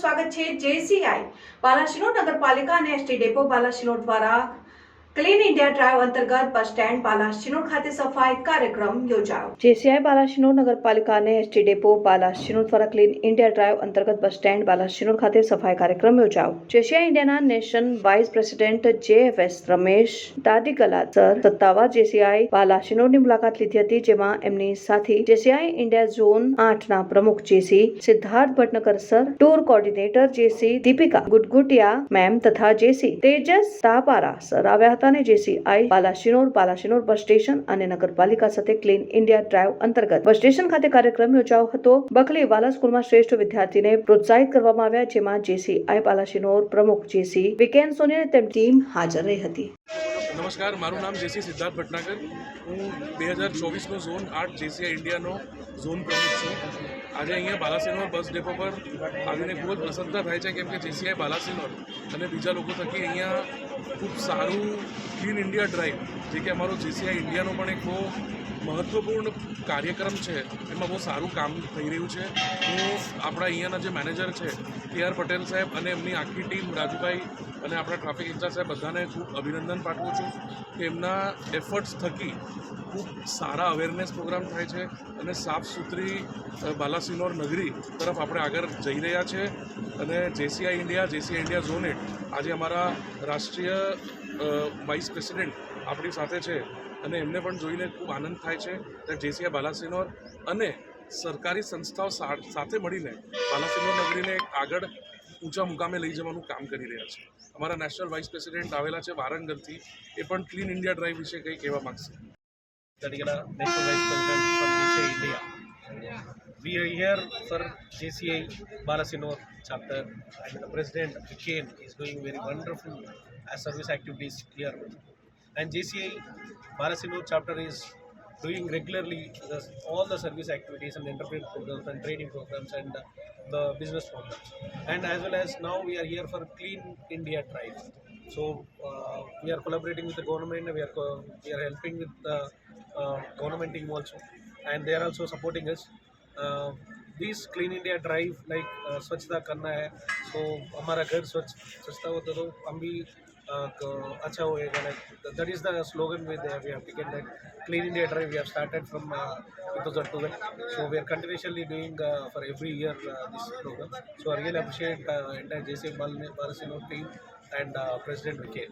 સ્વાગત છે. જેસીઆઈ બાલાસિનોર નગરપાલિકા અને એસટી ડેપો બાલાસિનોર દ્વારા ક્લીન ઇન્ડિયા ડ્રાઈવ અંતર્ગત બસ સ્ટેન્ડ બાલાસિનોર ખાતે સફાઈ કાર્યક્રમ યોજાયો. જેસીઆઈ બાલાસિનોર નગરપાલિકા અને એસટી ડેપો બાલાસિનોર દ્વારા ક્લીન ઇન્ડિયા ડ્રાઈવ અંતર્ગત બસ સ્ટેન્ડ બાલાસિનોર ખાતે સફાઈ કાર્યક્રમ યોજાયો. જેસીઆઈ ઇન્ડિયાના nation vice president JFS Ramesh Dadikala sir સત્તાવાર જેસીઆઈ બાલાસિનોરની મુલાકાત લીધી હતી, જેમાં એમની સાથી જેસીઆઈ ઇન્ડિયા ઝોન આઠના પ્રમુખ JC Siddharth Bhatnagar sir tour coordinator JC Deepika Gutgutia ma'am તથા જેસી તેજસ તાપારા સર આવ્યા હતા. જેસી આઈ પાલાશિનોર પાલાશિનોર બસ સ્ટેશન અને નગરપાલિકા સાથે ક્લીન ઇન્ડિયા ડ્રાઈવ અંતર્ગત. બસ સ્ટેશન ખાતે કાર્યક્રમ યોજાયો હતો. બખલી વાલા સ્કૂલમાં શ્રેષ્ઠ વિદ્યાર્થીને પ્રોત્સાહિત કરવામાં આવ્યા, જેમાં જેસી આઈ પાલાશિનોર પ્રમુખ જેસી વિકેન સોની અને તેમની ટીમ હાજર રહી હતી. નમસ્કાર, મારું નામ જેસી સિદ્ધાર્થ ભટનાગર. હું બે હજાર ચોવીસનો ઝોન આઠ જેસીઆઈ ઇન્ડિયાનો ઝોન પ્રમુખ છું. આજે અહીંયા બાલાસિનોર બસ ડેપો પર આવીને ખૂબ જ પ્રસન્નતા થાય છે, કેમ કે જેસીઆઈ બાલાસિનોર અને બીજા લોકો થકી અહીંયા ખૂબ સારું ક્લીન ઇન્ડિયા ડ્રાઈવ, જે કે અમારો જેસીઆઈ ઇન્ડિયાનો પણ એક બહુ મહત્ત્વપૂર્ણ કાર્યક્રમ છે. એમાં બહુ સારું કામ થઈ રહ્યું છે. હું આપણા અહીંયાના જે મેનેજર છે કે આર પટેલ સાહેબ અને એમની આખી ટીમ, રાજુભાઈ અને આપણા ટ્રાફિક ઇન્ચાર્જ સાહેબ, બધાને ખૂબ અભિનંદન પાઠવું છું કે એમના એફર્ટ્સ થકી ખૂબ સારા અવેરનેસ પ્રોગ્રામ થાય છે અને સાફ સુથરી બાલાસિનોર નગરી તરફ આપણે આગળ જઈ રહ્યા છે અને જેસીઆઈ ઇન્ડિયા જેસીઆઈ ઇન્ડિયા ઝોનેટ આજે અમારા રાષ્ટ્રીય વાઇસ પ્રેસિડેન્ટ આપણી સાથે છે અને એમને પણ જોઈને ખૂબ આનંદ થાય છે. કે જેસીઆઈ બાલાસિનોર અને સરકારી સંસ્થાઓ સાથે મળીને બાલાસિંહ નગરીને આગળ ઊંચા મુકામે લઈ જવાનું કામ કરી રહ્યા છે અમારા નેશનલ વાઇસ પ્રેસિડેન્ટ આવેલા છે વારંગરથી એ પણ ક્લીન ઇન્ડિયા ડ્રાઈવ વિશે કંઈ કહેવા માગશે Karigala, National Vice President from JCI India. We are here for JCI Balasinor chapter and the President Kane is doing very wonderful uh, service activities here. And JCI Balasinor chapter is doing regularly the, all the service activities and entrepreneur programs and training programs and uh, the business programs. And as well as now we are here for Clean India Drive. So uh, we are collaborating with the government. We are co- we are helping with the uh, government team also, and they are also supporting us. Uh, this Clean India drive like uh, स्वच्छता करना है so हमारा घर स्वच्छ स्वच्छता होता तो हम भी uh, क- अच्छा होएगा like that is the slogan with uh, we have taken that Clean India drive we have started from uh, 2012 so we are continuously doing uh, for every year uh, this program so I really appreciate uh, entire JC Bal Balasino team and uh, President Vicky.